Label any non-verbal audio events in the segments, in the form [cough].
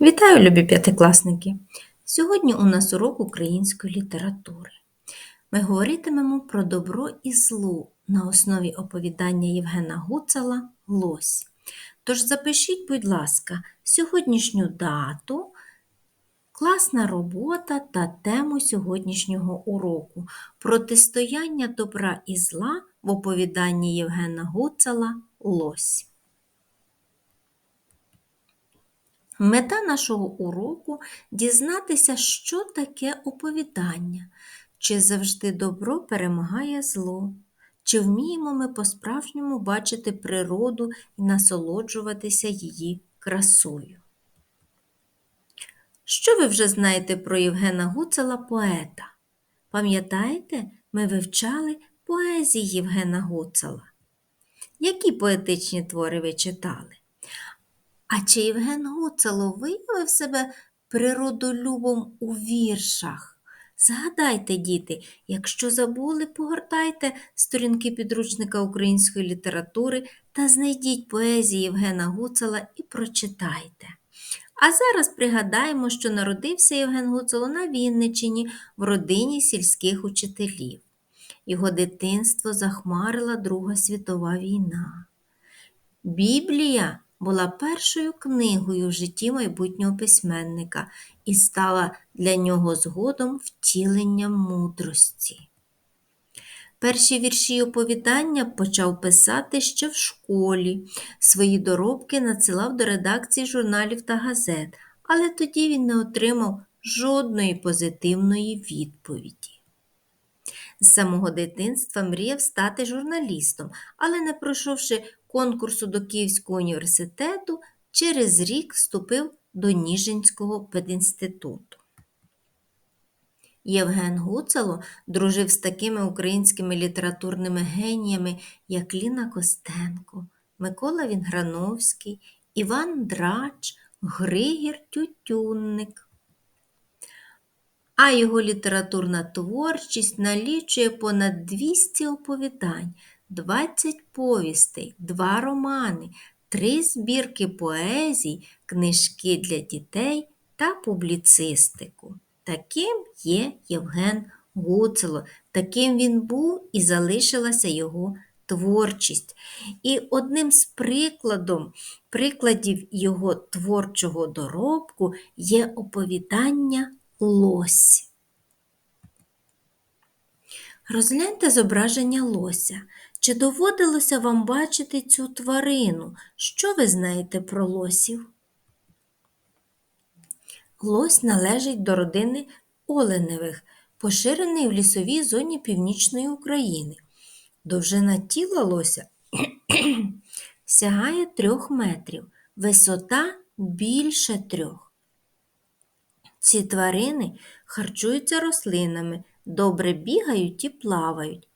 Вітаю, любі п'ятикласники! Сьогодні у нас урок української літератури. Ми говоритимемо про добро і зло на основі оповідання Євгена Гуцала Лось. Тож запишіть, будь ласка, сьогоднішню дату, класна робота та тему сьогоднішнього уроку протистояння добра і зла в оповіданні Євгена Гуцала Лось. Мета нашого уроку дізнатися, що таке оповідання, чи завжди добро перемагає зло, чи вміємо ми по-справжньому бачити природу і насолоджуватися її красою. Що ви вже знаєте про Євгена Гуцела поета? Пам'ятаєте, ми вивчали поезії Євгена Гуцела? Які поетичні твори ви читали? А чи Євген Гуцало виявив себе природолюбом у віршах? Згадайте, діти, якщо забули, погортайте сторінки підручника української літератури та знайдіть поезії Євгена Гуцала і прочитайте. А зараз пригадаємо, що народився Євген Гуцало на Вінничині в родині сільських учителів. Його дитинство захмарила Друга світова війна. Біблія була першою книгою в житті майбутнього письменника і стала для нього згодом втіленням мудрості. Перші вірші й оповідання почав писати ще в школі. Свої доробки надсилав до редакції журналів та газет, але тоді він не отримав жодної позитивної відповіді. З самого дитинства мріяв стати журналістом, але, не пройшовши конкурсу до Київського університету, через рік вступив до Ніжинського педінституту. Євген Гуцало дружив з такими українськими літературними геніями, як Ліна Костенко, Микола Вінграновський, Іван Драч, Григір Тютюнник. А його літературна творчість налічує понад 200 оповідань, 20 повістей, 2 романи, 3 збірки поезій, книжки для дітей та публіцистику. Таким є Євген Гуцело, таким він був і залишилася його творчість. І одним з прикладом, прикладів його творчого доробку є оповідання Лось. Розгляньте зображення лося. Чи доводилося вам бачити цю тварину? Що ви знаєте про лосів? Лось належить до родини оленевих, поширений в лісовій зоні північної України. Довжина тіла лося [clears throat] сягає трьох метрів, висота більше трьох. Ці тварини харчуються рослинами, добре бігають і плавають.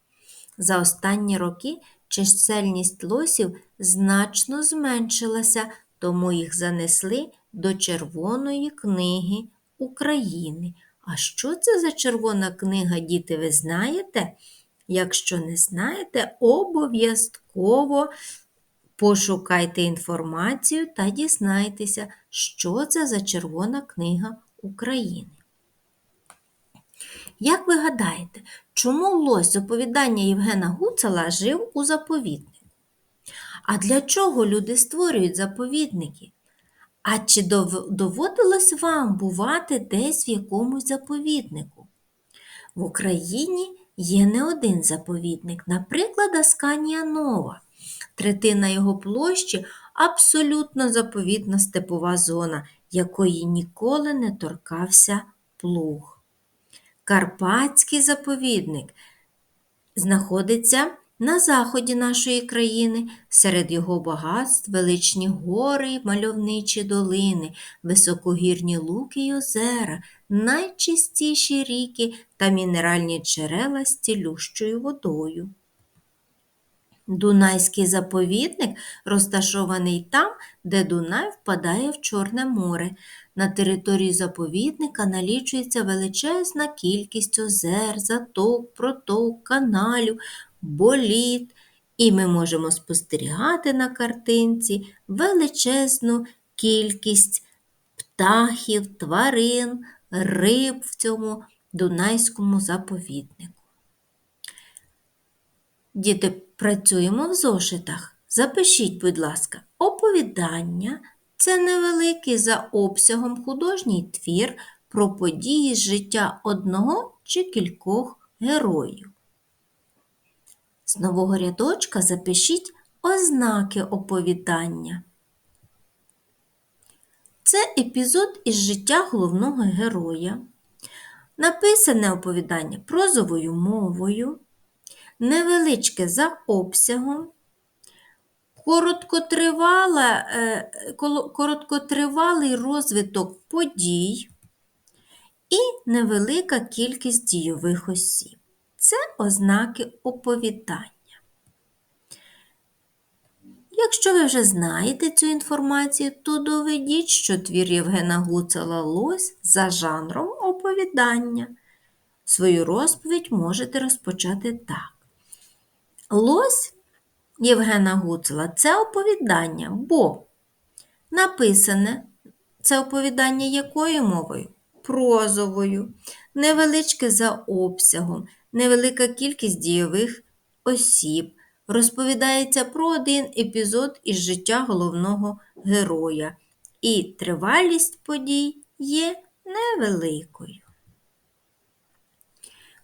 За останні роки чисельність лосів значно зменшилася, тому їх занесли до Червоної книги України. А що це за червона книга, діти, ви знаєте? Якщо не знаєте, обов'язково пошукайте інформацію та дізнайтеся, що це за Червона книга України. Як ви гадаєте, чому лось з оповідання Євгена Гуцела жив у заповіднику? А для чого люди створюють заповідники? А чи доводилось вам бувати десь в якомусь заповіднику? В Україні є не один заповідник, наприклад, Асканія Нова. Третина його площі абсолютно заповідна степова зона, якої ніколи не торкався плуг. Карпатський заповідник знаходиться на заході нашої країни, серед його багатств величні гори мальовничі долини, високогірні луки й озера, найчистіші ріки та мінеральні джерела з цілющою водою. Дунайський заповідник розташований там, де Дунай впадає в Чорне море. На території заповідника налічується величезна кількість озер, заток, проток, каналів, боліт, і ми можемо спостерігати на картинці величезну кількість птахів, тварин, риб в цьому Дунайському заповіднику. Діти, працюємо в зошитах. Запишіть, будь ласка, оповідання це невеликий за обсягом художній твір про події життя одного чи кількох героїв. З нового рядочка запишіть ознаки оповідання. Це епізод із життя головного героя. Написане оповідання прозовою мовою, невеличке за обсягом, короткотривала, е, короткотривалий розвиток подій і невелика кількість дійових осіб. Це ознаки оповідання. Якщо ви вже знаєте цю інформацію, то доведіть, що твір Євгена Гуцела Лось за жанром оповідання. Свою розповідь можете розпочати так. Лось Євгена Гуцела це оповідання, бо написане це оповідання якою мовою? Прозовою, невеличке за обсягом, невелика кількість дійових осіб. Розповідається про один епізод із життя головного героя, і тривалість подій є невеликою.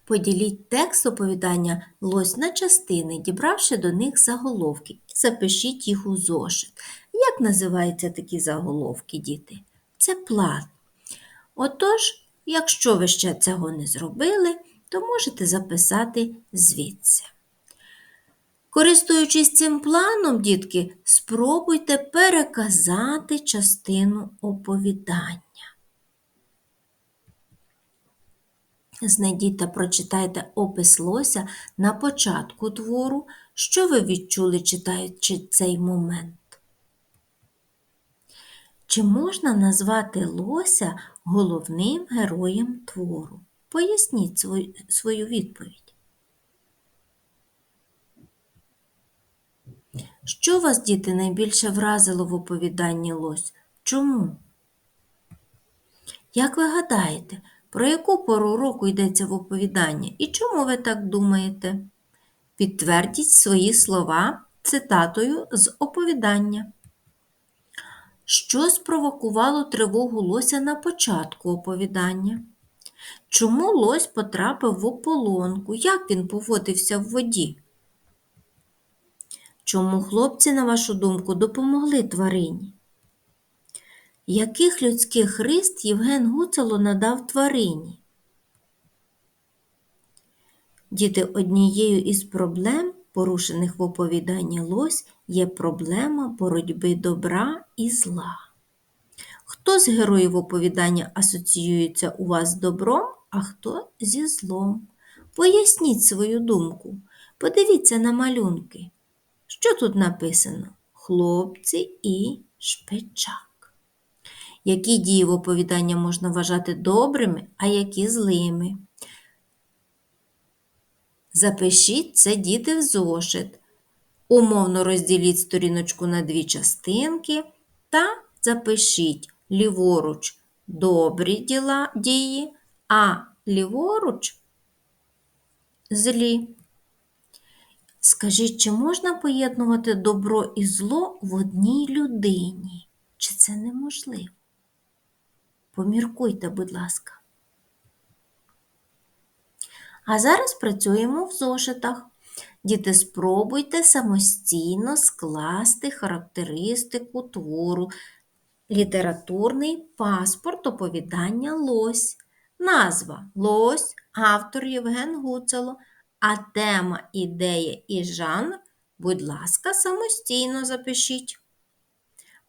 Поділіть текст оповідання лось на частини, дібравши до них заголовки, і запишіть їх у зошит. Як називаються такі заголовки, діти? Це план. Отож, якщо ви ще цього не зробили, то можете записати звідси. Користуючись цим планом, дітки, спробуйте переказати частину оповідання. Знайдіть та прочитайте опис лося на початку твору, що ви відчули, читаючи цей момент. Чи можна назвати лося головним героєм твору? Поясніть свою, відповідь. Що вас, діти, найбільше вразило в оповіданні лось? Чому? Як ви гадаєте, про яку пору року йдеться в оповіданні і чому ви так думаєте? Підтвердіть свої слова цитатою з оповідання. Що спровокувало тривогу лося на початку оповідання? Чому лось потрапив в ополонку? Як він поводився в воді? Чому хлопці, на вашу думку, допомогли тварині? Яких людських рис Євген Гуцало надав тварині? Діти, однією із проблем, порушених в оповіданні лось, є проблема боротьби добра і зла. Хто з героїв оповідання асоціюється у вас з добром, а хто зі злом? Поясніть свою думку. Подивіться на малюнки. Що тут написано? Хлопці і шпичак. Які дії в оповідання можна вважати добрими, а які злими? Запишіть це діти в зошит. Умовно розділіть сторіночку на дві частинки та запишіть ліворуч добрі діла, дії, а ліворуч злі. Скажіть, чи можна поєднувати добро і зло в одній людині? Чи це неможливо? Поміркуйте, будь ласка. А зараз працюємо в зошитах. Діти, спробуйте самостійно скласти характеристику твору, літературний паспорт оповідання Лось. Назва Лось, автор Євген Гуцело, а тема, ідея і жанр, будь ласка, самостійно запишіть.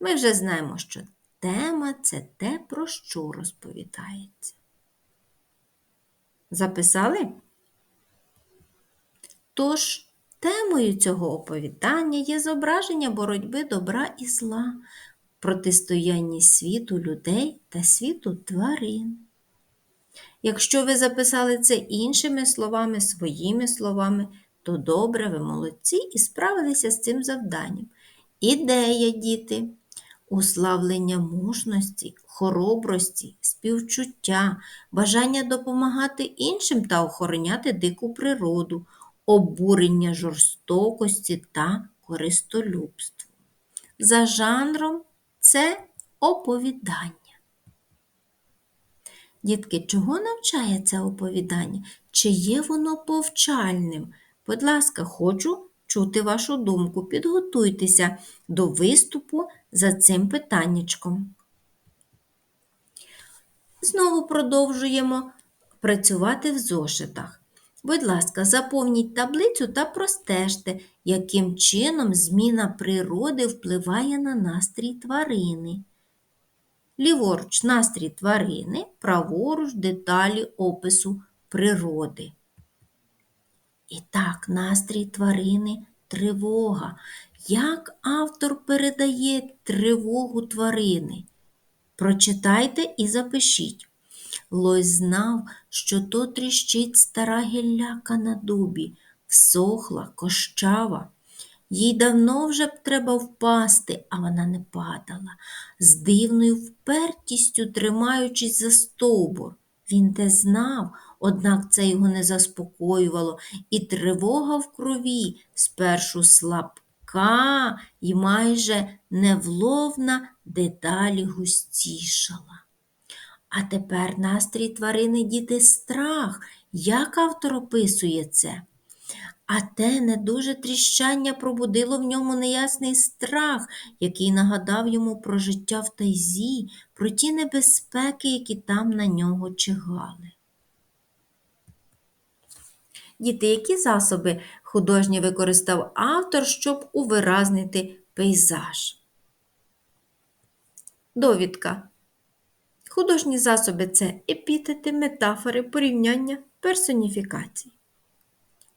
Ми вже знаємо, що тема це те, про що розповідається. Записали? Тож, темою цього оповідання є зображення боротьби добра і зла, протистояння світу людей та світу тварин. Якщо ви записали це іншими словами, своїми словами, то добре ви молодці і справилися з цим завданням. Ідея, діти. Уславлення мужності, хоробрості, співчуття, бажання допомагати іншим та охороняти дику природу, обурення жорстокості та користолюбству. За жанром це оповідання. Дітки, чого навчає це оповідання? Чи є воно повчальним? Будь ласка, хочу чути вашу думку. Підготуйтеся до виступу за цим питаннячком. Знову продовжуємо працювати в зошитах. Будь ласка, заповніть таблицю та простежте, яким чином зміна природи впливає на настрій тварини. Ліворуч настрій тварини, праворуч деталі опису природи. І так, настрій тварини тривога. Як автор передає тривогу тварини? Прочитайте і запишіть. Лось знав, що то тріщить стара гілляка на дубі, всохла, кощава. Їй давно вже б треба впасти, а вона не падала, з дивною впертістю тримаючись за стовбур. Він те знав, однак це його не заспокоювало, і тривога в крові спершу слабка і майже невловна дедалі густішала. А тепер настрій тварини діти страх. Як автор описує це? А те не дуже тріщання пробудило в ньому неясний страх, який нагадав йому про життя в тайзі, про ті небезпеки, які там на нього чигали. Діти, які засоби художні використав автор, щоб увиразнити пейзаж? Довідка. Художні засоби це епітети, метафори, порівняння, персоніфікації.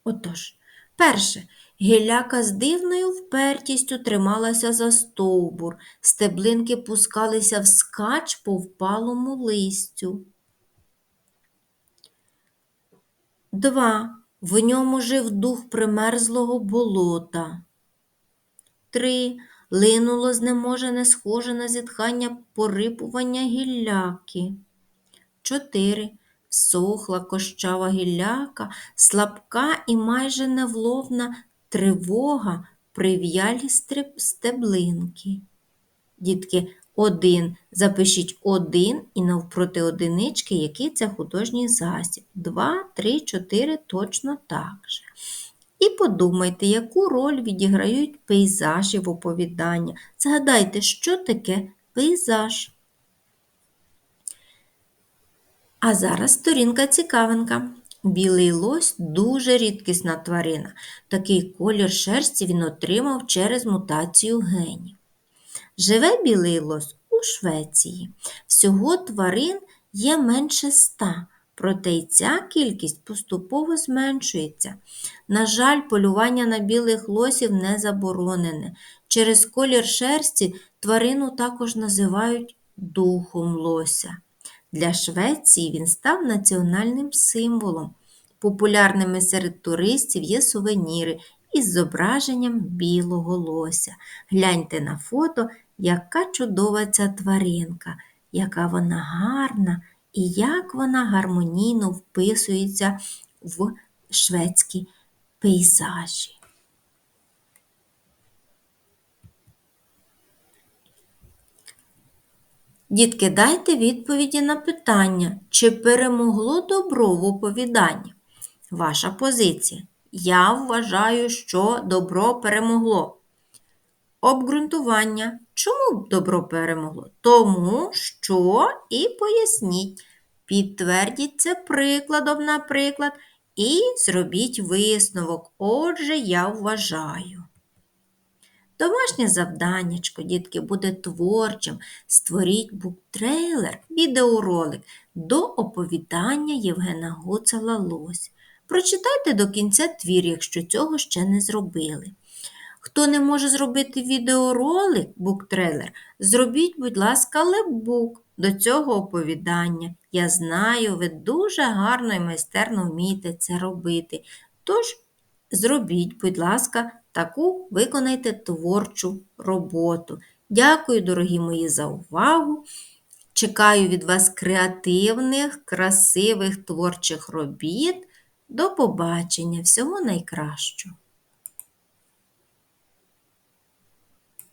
Отож, перше, гіляка з дивною впертістю трималася за стовбур, стеблинки пускалися вскач по впалому листю. Два. В ньому жив дух примерзлого болота. Три. Линуло знеможене схоже на зітхання порипування гілляки. Чотири. Всохла кощава гілляка, слабка і майже невловна тривога прив'ялі стеблинки. Дітки, один. Запишіть один і навпроти одинички, який це художній засіб. Два, три, чотири точно так же. І подумайте, яку роль відіграють пейзажі в оповідання. Згадайте, що таке пейзаж. А зараз сторінка цікавинка. Білий лось дуже рідкісна тварина. Такий колір шерсті він отримав через мутацію генів. Живе білий лось у Швеції. Всього тварин є менше ста, проте й ця кількість поступово зменшується. На жаль, полювання на білих лосів не заборонене. Через колір шерсті тварину також називають духом лося. Для Швеції він став національним символом. Популярними серед туристів є сувеніри із зображенням білого лося. Гляньте на фото, яка чудова ця тваринка, яка вона гарна і як вона гармонійно вписується в шведські пейзажі. Дітки, дайте відповіді на питання, чи перемогло добро в оповіданні? Ваша позиція. Я вважаю, що добро перемогло. Обґрунтування. Чому добро перемогло? Тому що і поясніть. Підтвердіть це прикладом, наприклад, і зробіть висновок. Отже, я вважаю. Домашнє завданнячко, дітки, буде творчим. Створіть буктрейлер, відеоролик до оповідання Євгена Гуцела Лось. Прочитайте до кінця твір, якщо цього ще не зробили. Хто не може зробити відеоролик, буктрейлер, зробіть, будь ласка, лепбук до цього оповідання. Я знаю, ви дуже гарно і майстерно вмієте це робити. Тож, зробіть, будь ласка, таку виконайте творчу роботу. Дякую, дорогі мої, за увагу. Чекаю від вас креативних, красивих творчих робіт. До побачення, всього найкращого!